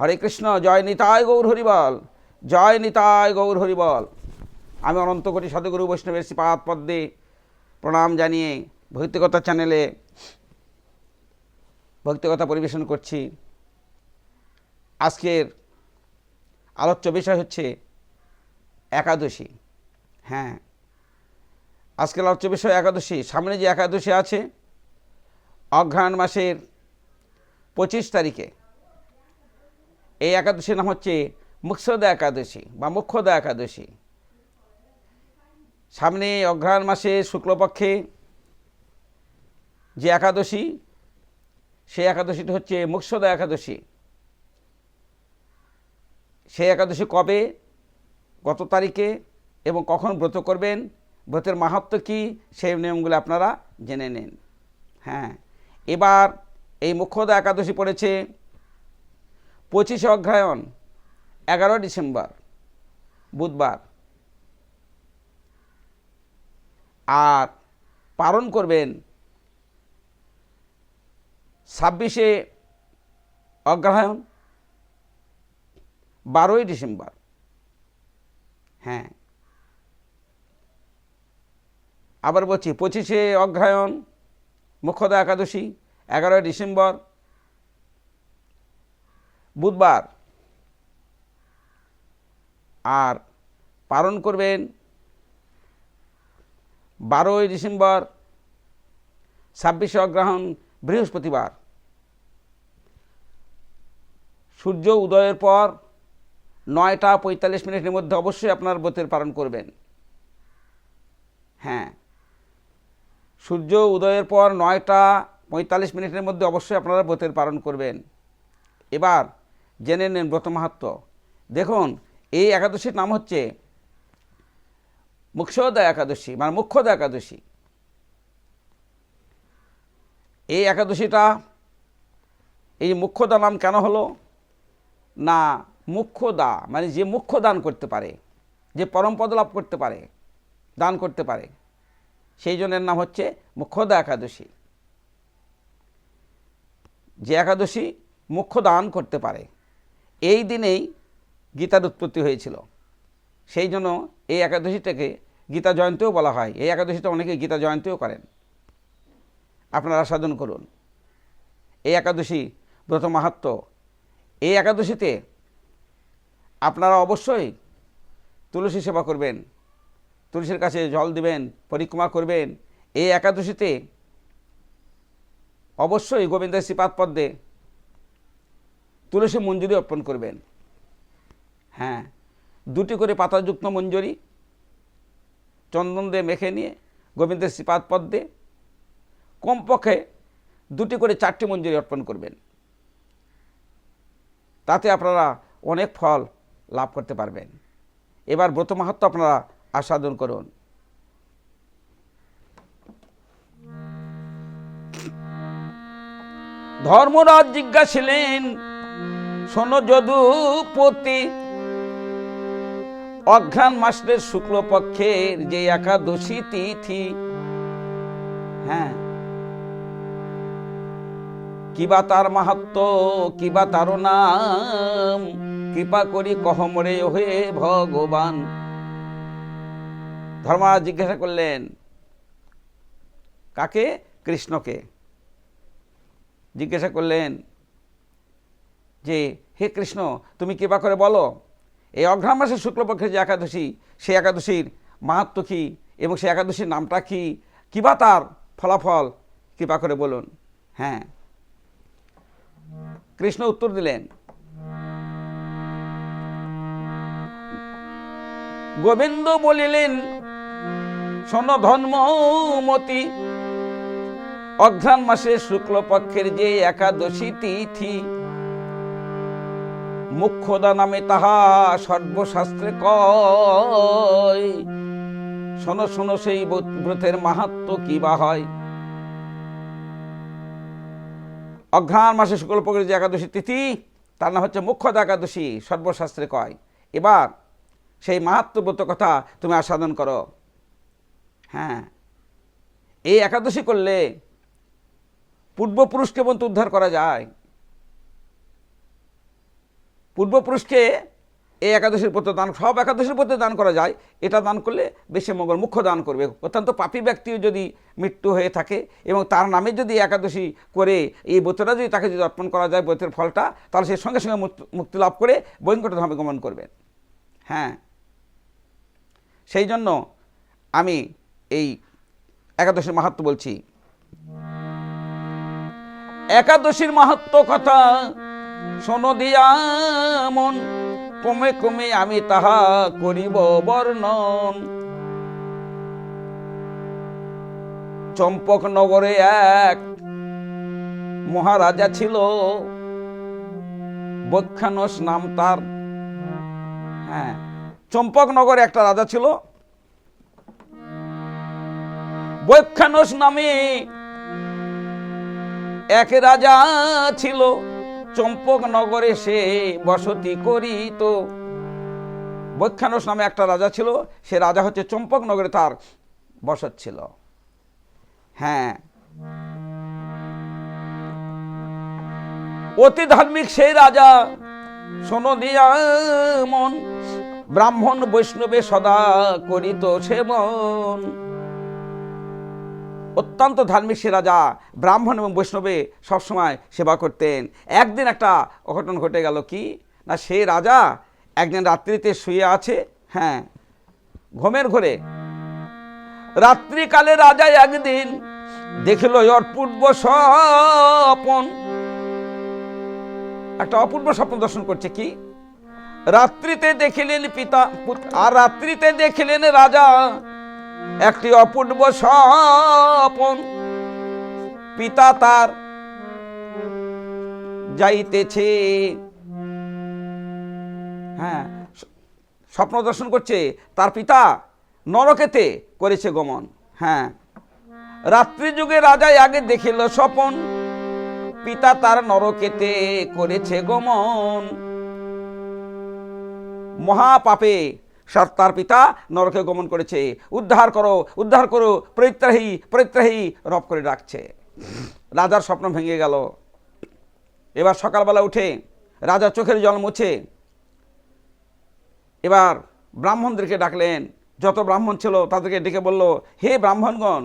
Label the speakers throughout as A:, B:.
A: হরে কৃষ্ণ, জয় নিতায় গৌর হরিবল, জয় নিতায় গৌর হরিবল। আমি অনন্ত কোটি সদগুরু বৈষ্ণবের শ্রীপাদ পদ্মে প্রণাম জানিয়ে ভক্তিকতা চ্যানেলে ভক্তিকতা পরিবেশন করছি। আজকের আলোচ্য বিষয় হচ্ছে একাদশী। হ্যাঁ আজকের আলোচ্য বিষয় একাদশী। সামনে যে একাদশী আছে, অঘ্রাণ মাসের পঁচিশ তারিখে এই একাদশীর নাম হচ্ছে মুক্ষদা একাদশী বা মুখ্যদা একাদশী। সামনে অঘ্রাণ মাসে শুক্লপক্ষে যে একাদশী, সেই একাদশীটি হচ্ছে মুক্ষদা একাদশী। সেই একাদশী কবে কত তারিখে এবং কখন ব্রত করবেন, ব্রতের মাহাত্ম কী, সেই নিয়মগুলো আপনারা জেনে নিন। হ্যাঁ এবার এই মুখ্যদা একাদশী পড়েছে পঁচিশে অগ্রায়ণ এগারো ডিসেম্বর, বুধবার। আর পালন করবেন ছাব্বিশে অগ্রহায়ণ, বারোই ডিসেম্বর। হ্যাঁ। আবার বলছি, পঁচিশে অগ্রহায়ণ মুখ্যদা একাদশী, এগারোই ডিসেম্বর বুধবার। আর পালন করবেন বারোই ডিসেম্বর, ছাব্বিশে অগ্রহণ বৃহস্পতিবার। সূর্য উদয়ের পর নয়টা পঁয়তাল্লিশ মিনিটের মধ্যে অবশ্যই আপনার ব্রতের পালন করবেন। হ্যাঁ সূর্য উদয়ের পর নয়টা পঁয়তাল্লিশ মিনিটের মধ্যে অবশ্যই আপনারা ব্রতের পালন করবেন। এবার জেনে নেন ব্রত মাহাত্ম। দেখুন, এই একাদশীর নাম হচ্ছে মুখ্যদা একাদশী মানে মুখ্যদা একাদশী। এই একাদশীটা, এই মুখ্যদা নাম কেন হলো? না, মুখ্যদা মানে যে মুখ্য দান করতে পারে, যে পরমপদ লাভ করতে পারে, দান করতে পারে, সেই জনের নাম হচ্ছে মুখ্যদা একাদশী। যে একাদশী মুখ্য দান করতে পারে। এই দিনেই গীতার উৎপত্তি হয়েছিল। সেই জন্য এই একাদশীটাকে গীতা জয়ন্তীও বলা হয়। এই একাদশীটা অনেকে গীতা জয়ন্তীও করেন। আপনারা সাধন করুন। এই একাদশী ব্রত মাহাত্ম। এই একাদশীতে আপনারা অবশ্যই তুলসী সেবা করবেন। তুলসীর কাছে জল দিবেন, পরিক্রমা করবেন। এই একাদশীতে অবশ্যই গোবিন্দের শ্রীপাদ পদ্মে তুলসী মঞ্জুরি অর্পণ করবেন। হ্যাঁ দুটি করে পাতাযুক্ত মঞ্জুরি, চন্দন দিয়ে মেখে নিয়ে, গোবিন্দের শ্রীপাদ পদ্মে কমপক্ষে দুটি করে চারটি মঞ্জুরি অর্পণ করবেন। তাতে আপনারা অনেক ফল লাভ করতে পারবেন। এবার ব্রত মাহাত্ম আপনারা আস্বাদন করুন। ধর্মরাজ জিজ্ঞাসিলেন শোনো যদুপতি, অঘ্রাণ মাসের শুক্লপক্ষের যে একাদশী তিথি হ্যাঁ কিবা তার মাহাত্ম কিবা তার নাম, কৃপা করি কহমরে হে ভগবান। ধর্মরাজ জিজ্ঞাসা করলেন, কাকে? কৃষ্ণকে। জিজ্ঞাসা করলেন যে, হে কৃষ্ণ, তুমি কৃপা করে বলো, এই অঘ্রাণ মাসের শুক্লপক্ষের যে একাদশী, সেই একাদশীর মাহাত্ম কী এবং সেই একাদশীর নামটা কী? কিবা তার ফলাফল? কৃপা করে বলুন। হ্যাঁ। কৃষ্ণ উত্তর দিলেন, গোবিন্দ বলিলেন, শোন ধর্মমতি, অঘ্রাণ মাসের শুক্লপক্ষের যে একাদশী তিথি মুখ্যদা নামে তাহা সর্বশাস্ত্রে কয়। শোনো শোনো, সেই ব্রতের মাহাত্ম কি বা হয়? অঘ্রাণ মাসে শুক্ল শুক্লপক্ষের যে একাদশী তিথি, তার নাম হচ্ছে মুখ্যদা একাদশী, সর্বশাস্ত্রে কয়। এবার সেই মাহাত্মব্রত কথা তুমি আস্বাদন করো। হ্যাঁ এই একাদশী করলে পূর্বপুরুষকে পর্যন্ত উদ্ধার করা যায়। পূর্বপুরুষকে এই একাদশীর পত্র দান, সব একাদশীর পত্র দান করা যায়, এটা দান করলে বেশি মঙ্গল, মুখ্য দান করবে। অত্যন্ত পাপী ব্যক্তিও যদি মৃত্যু হয়ে থাকে এবং তার নামে যদি একাদশী করে এই ব্রতটা যদি তাকে যদি অর্পণ করা যায় ব্রতের ফলটা, তাহলে সে সঙ্গে সঙ্গে মুক্ত- লাভ করে বৈকুণ্ঠ ধামে গমন করবে। হ্যাঁ। সেই জন্য আমি এই একাদশীর মাহাত্ম বলছি। একাদশীর মাহাত্ম কথা শোনো দিয়া কমে কমে আমি তাহা করিব বর্ণন। চম্পক নগরে এক মহারাজা ছিল, বক্ষানস নাম তার। হ্যাঁ চম্পক নগরে একটা রাজা ছিল বৈখ্যানস নামে এক রাজা ছিল। চম্পক নগরে সে বসতি করিত। বৈখ্যানস নামে একটা রাজা ছিল, সে রাজা হচ্ছে চম্পক নগরে তার বসত ছিল। হ্যাঁ। অতি ধার্মিক সেই রাজা, শোনো মন, ব্রাহ্মণ বৈষ্ণবে সদা করিত সেবন অত্যন্ত ধার্মিক সে রাজা, ব্রাহ্মণ এবং বৈষ্ণবে সবসময় সেবা করতেন। একদিন একটা অঘটন ঘটে গেল কি? না, সে রাজা একদিন রাত্রিতে শুয়ে আছে হ্যাঁ ঘুমের ঘরে। রাত্রিকালে রাজা একদিন দেখিল অপূর্ব স্বপন। একটা অপূর্ব স্বপ্ন দর্শন করছে কি? রাত্রিতে দেখিলেন পিতা, আর রাত্রিতে দেখিলেন রাজা একটি অপূর্ব স্বপন। পিতা তার যাইতেছে। হ্যাঁ স্বপ্ন দর্শন করছে। তার পিতা নরকেতে করেছে গমন। হ্যাঁ রাত্রি যুগে রাজা আগে দেখিল স্বপন। পিতা তার নরকেতে করেছে গমন। মহাপাপে তার পিতা নরকে গমন করেছে। উদ্ধার করো উদ্ধার করো, পরিত্রাহী পরিত্রাহী, রব করে ডাকছে। রাজার স্বপ্ন ভেঙে গেল। এবার সকালবেলা উঠে রাজা চোখের জল মুছে। এবার ব্রাহ্মণদেরকে ডাকলেন। যত ব্রাহ্মণ ছিল তাদেরকে ডেকে বলল, হে ব্রাহ্মণগণ,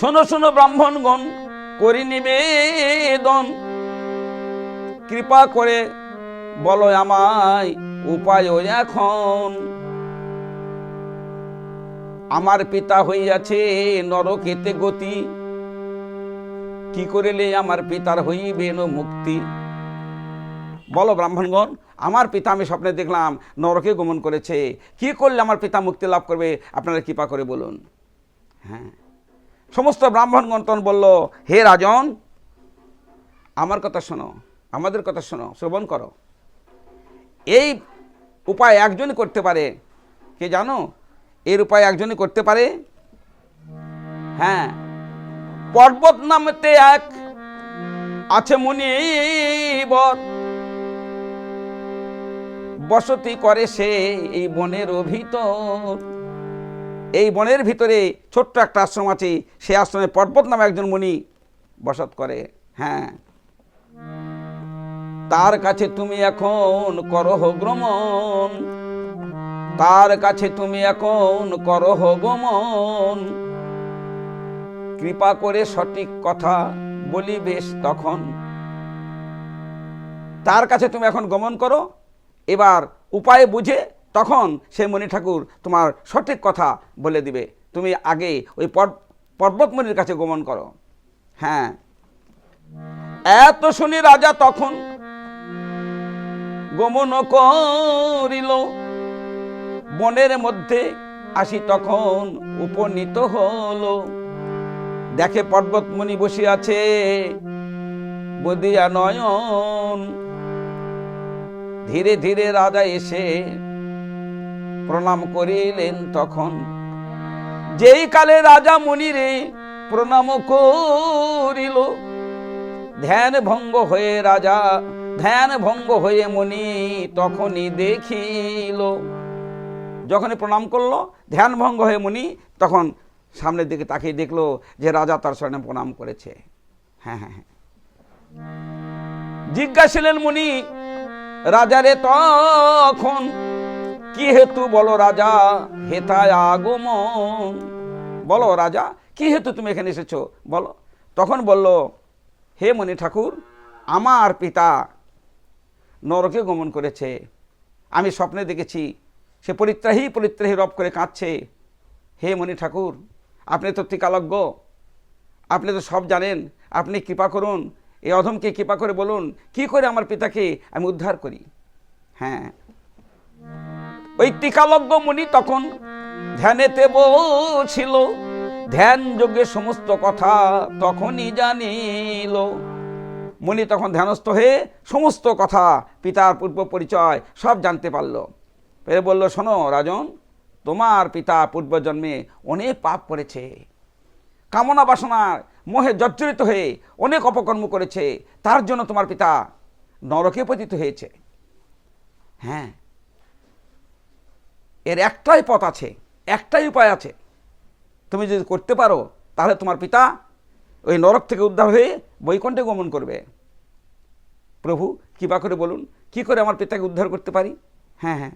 A: শোনো শোনো ব্রাহ্মণগণ, করি নিবেদন। কৃপা করে বলো আমায় উপায় এখন আমার পিতা হইয়াছে নরকেতে গতি। কি করিলে আমার পিতার হইবে মুক্তি? বলো ব্রাহ্মণগণ, আমার পিতা আমি স্বপ্নে দেখলাম, নরকে গমন করেছে। কি করলে আমার পিতা মুক্তি লাভ করবে? আপনারা কৃপা করে বলুন। হ্যাঁ। সমস্ত ব্রাহ্মণগণ তখন বলল, হে রাজন, আমার কথা শোনো, আমাদের কথা শোনো, শ্রবণ করো। এই উপায় একজনই করতে পারে। কে জানো? এর উপায় একজনই করতে পারে। হ্যাঁ। পর্বত নামতে এক আছে মুনিবর বসতি করে সে এই বনের ভিতর। এই বনের ভিতরে ছোট্ট একটা আশ্রম আছে। সে আশ্রমে পর্বত নামে একজন মুনি বসত করে। হ্যাঁ। তার কাছে তুমি এখন করহ গ্রমণ। তার কাছে তুমি এখন করহ গমন। কৃপা করে সঠিক কথা বলিবেশ তখন। তার কাছে তুমি এখন গমন করো। এবার উপায় বুঝে তখন সে মণি ঠাকুর তোমার সঠিক কথা বলে দিবে। তুমি আগে ওই পর্বতমণির কাছে গমন করো। হ্যাঁ। এত শুনি রাজা তখন গমন করিল। বনের মধ্যে আসি তখন উপনীত হলো। দেখে পর্বতমণি বসে আছে বদিয়া নয়ন। ধীরে ধীরে রাজা এসে প্রণাম করিলেন তখন। যেই কালে রাজা মনিরে প্রণাম করিল, ধ্যান ভঙ্গ হয়ে রাজা ধ্যান ভঙ্গ হয়ে মনি তখনই দেখিল। যখনই প্রণাম করল, ধ্যান ভঙ্গ হয়ে মুনি তখন সামনের দিকে তাকিয়ে দেখল যে রাজা তার স্বর্ণে প্রণাম করেছে। হ্যাঁ হ্যাঁ হ্যাঁ। জিজ্ঞাসিলেন মুনি রাজারে তখন কি হেতু বলো রাজা? হেতায় আগমন। বলো রাজা, কি হেতু তুমি এখানে এসেছ? বলো। তখন বলল, হে মণি ঠাকুর, আমার পিতা নরকে গমন করেছে। আমি স্বপ্নে দেখেছি, সে পরিত্রাহী পরিত্রাহী রব করে কাঁদছে। হে মণি ঠাকুর, আপনি তো ত্রিকালজ্ঞ। আপনি তো সব জানেন। আপনি কৃপা করুন। এই অধমকে কৃপা করে বলুন, কি করে আমার পিতাকে আমি উদ্ধার করি? হ্যাঁ। ওই টিকালজ্ঞ মুনি তখন ধ্যানেতে বলছিল, ধ্যান যোগে সমস্ত কথা তখনই জানিল। মুনি তখন ধ্যানস্থ হয়ে সমস্ত কথা, পিতার পূর্ব পরিচয় সব জানতে পারল। পেরে বলল, শোনো রাজন, তোমার পিতা পূর্বজন্মে অনেক পাপ করেছে। কামনা বাসনার মোহে জর্জরিত হয়ে অনেক অপকর্ম করেছে। তার জন্য তোমার পিতা নরকে পতিত হয়েছে। হ্যাঁ এর একটাই পথ আছে, একটাই উপায় আছে। তুমি যদি করতে পারো, তাহলে তোমার পিতা ওই নরক থেকে উদ্ধার হয়ে বৈকুণ্ঠে গমন করবে। প্রভু, কৃপা করে বলুন, কি করে আমার পিতাকে উদ্ধার করতে পারি? হ্যাঁ হ্যাঁ।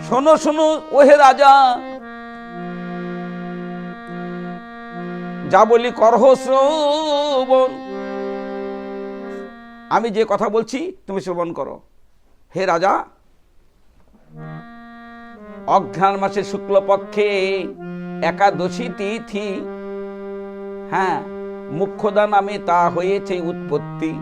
A: শোনো শোনো, ওহে রাজা। যা বলি করহ শ্রবণ। আমি যে কথা বলছি, তুমি শ্রবণ করো। হে রাজা, অঘ্রাণ মাসের শুক্লপক্ষে একাদশী তিথি। হ্যাঁ মুখ্যদা নামে তা হয়েছে উৎপত্তি।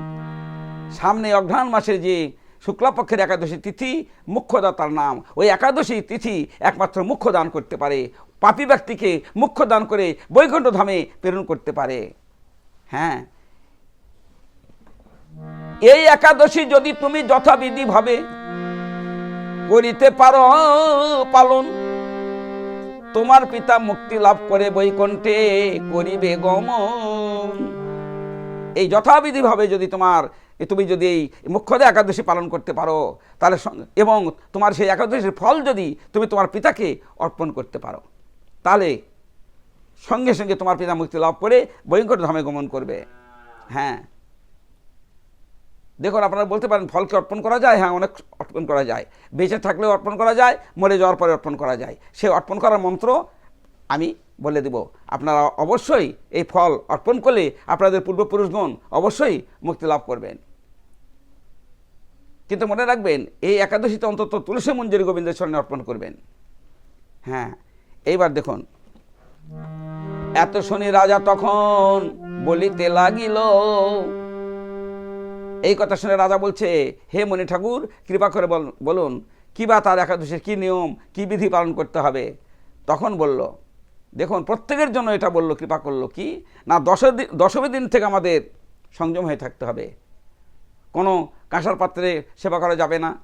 A: সামনে অঘ্রাণ মাসের যে শুক্লাপক্ষের একাদশী তিথি মুখ্যদা তার নাম। ওই একাদশী তিথি একমাত্র মুখ্য দান করতে পারে। পাপী ব্যক্তিকে মুখ্য দান করে বৈকুণ্ঠ ধামে প্রেরণ করতে পারে। হ্যাঁ। এই একাদশী যদি তুমি যথাবিধি ভাবে করিতে পারো পালন তোমার পিতা মুক্তি লাভ করে বৈকুণ্ঠে করিবে গমন। এই যথাবিধিভাবে যদি তোমার তুমি যদি এই মুখ্যদা একাদশী পালন করতে পারো, তাহলে এবং তোমার সেই একাদশীর ফল যদি তুমি তোমার পিতাকে অর্পণ করতে পারো, তাহলে সঙ্গে সঙ্গে তোমার পিতা মুক্তি লাভ করে বৈকুণ্ঠ ধামে গমন করবে। হ্যাঁ। দেখুন, আপনারা বলতে পারেন, ফলকে অর্পণ করা যায়? হ্যাঁ অনেক অর্পণ করা যায়। বেঁচে থাকলেও অর্পণ করা যায়, মরে যাওয়ার পরে অর্পণ করা যায়। সে অর্পণ করার মন্ত্র আমি বলে দেব। আপনারা অবশ্যই এই ফল অর্পণ করলে আপনাদের পূর্বপুরুষগণ অবশ্যই মুক্তি লাভ করবেন। কিন্তু মনে রাখবেন, এই একাদশীতে অন্তত তুলসী মঞ্জুরি গোবিন্দের চরণে অর্পণ করবেন। হ্যাঁ এইবার দেখুন। এত শনি রাজা তখন বলিতে লাগিল এই কথা শুনে রাজা বলছে, হে মণি ঠাকুর, কৃপা করে বল- বলুন, কী বা তার একাদশীর কী নিয়ম, কী বিধি পালন করতে হবে? তখন বলল, দেখুন, প্রত্যেকের জন্য এটা বলল, কৃপা করল কি? না দশ দিন দিন থেকে আমাদের সংযম হয়ে থাকতে হবে। কোনো কাঁসার পাত্রে সেবা করা যাবে না।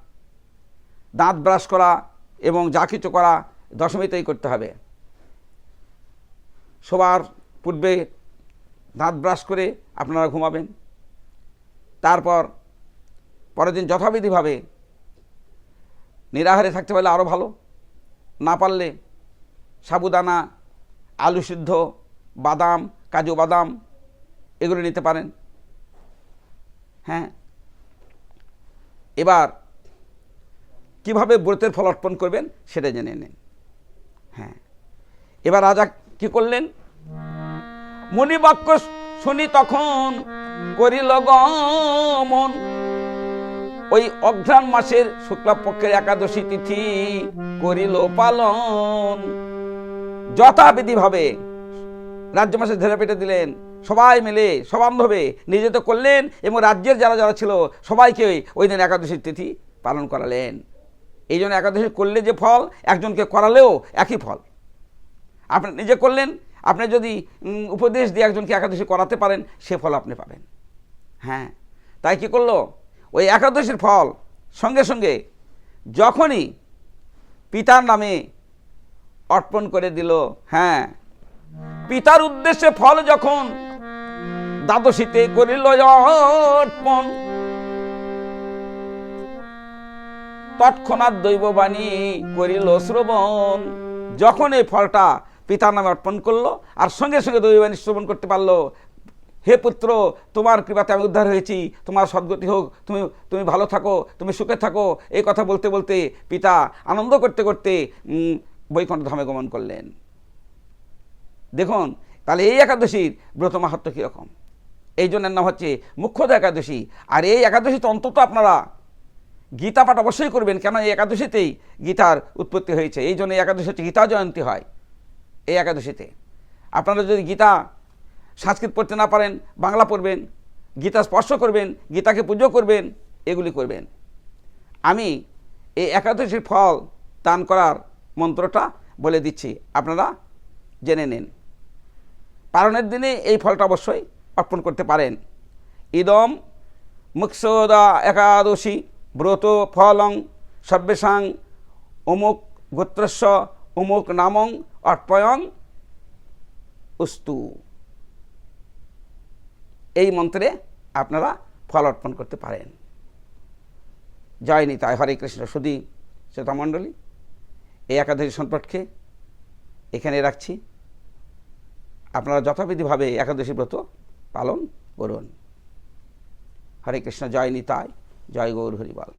A: দাঁত ব্রাশ করা এবং যা কিছু করা দশমীতেই করতে হবে। সবার পূর্বে দাঁত ব্রাশ করে আপনারা ঘুমাবেন। তারপর পরের দিন যথাবিধিভাবে নিরাহারে থাকতে পারলে আরও ভালো। না পারলে সাবুদানা, আলু সিদ্ধ, বাদাম, কাজু বাদাম এগুলো নিতে পারেন। হ্যাঁ। এবার কীভাবে ব্রতের ফল অর্পণ করবেন সেটা জেনে নিন। হ্যাঁ। এবার রাজা কি করলেন? মুনিবাক্য শুনি তখন করিল গমন ওই অঘ্রাণ মাসের শুক্লাপক্ষের একাদশী তিথি করিল পালন। যথাবিধিভাবে রাজ্য মাসে ধরে পেটে দিলেন, সবাই মিলে, সবান্ধবে নিজে তো করলেন এবং রাজ্যের যারা যারা ছিল সবাইকে ওই দিন একাদশীর তিথি পালন করালেন। এই জন্য একাদশী করলে যে ফল, একজনকে করালেও একই ফল। আপনি নিজে করলেন, আপনি যদি উপদেশ দিয়ে একজনকে একাদশী করাতে পারেন, সে ফল আপনি পাবেন। হ্যাঁ। তাই কি করল? ওই একাদশীর ফল। সঙ্গে সঙ্গে যখনই পিতার নামে অর্পণ করে দিল হ্যাঁ। পিতার উদ্দেশ্যে ফল যখন দ্বাদশীতে করিল অর্পণ, তৎক্ষণাৎ দৈববাণী করিল শ্রবণ। যখন এই ফলটা পিতার নামে অর্পণ করল, আর সঙ্গে সঙ্গে দৈববাণী শ্রবণ করতে পারল হে পুত্র, তোমার কৃপাতে আমি উদ্ধার হয়েছি। তোমার সদ্গতি হোক, তুমি তুমি ভালো থাকো, তুমি সুখে থাকো। এই কথা বলতে বলতে পিতা আনন্দ করতে করতে বৈকুণ্ঠ ধামে গমন করলেন। দেখুন, তাহলে এই একাদশীর ব্রত মাহাত্ম কীরকম? এই জন্য নাম হচ্ছে মুখ্যত একাদশী। আর এই একাদশীতে অন্তত আপনারা গীতা পাঠ অবশ্যই করবেন কেন এই একাদশীতেই গীতার উৎপত্তি হয়েছে। এই জন্য একাদশী হচ্ছে গীতা জয়ন্তী হয়। এই একাদশীতে। আপনারা যদি গীতা সংস্কৃত পড়তে না পারেন, বাংলা পড়বেন, গীতা স্পর্শ করবেন, গীতাকে পুজো করবেন, এগুলি করবেন। আমি এই একাদশীর ফল দান করার মন্ত্রটা বলে দিচ্ছি। আপনারা জেনে নিন। পালনের দিনে এই ফলটা অবশ্যই অর্পণ করতে পারেন। ইদম মুৎসদা একাদশী ব্রত ফলং সর্বেশাং অমুক গোত্রস্য অমুক নামং অর্পয়ং উস্তু। এই মন্ত্রে আপনারা ফল অর্পণ করতে পারেন। জয় নিতায় হরে কৃষ্ণ সুদী শ্রোতামণ্ডলী, এই একাদশী সম্পর্কে এখানে রাখছি। আপনারা যথাবিধিভাবে একাদশী ব্রত পালন করুন। হরে কৃষ্ণ, জয় নিতায় জয় গৌর হরিবল।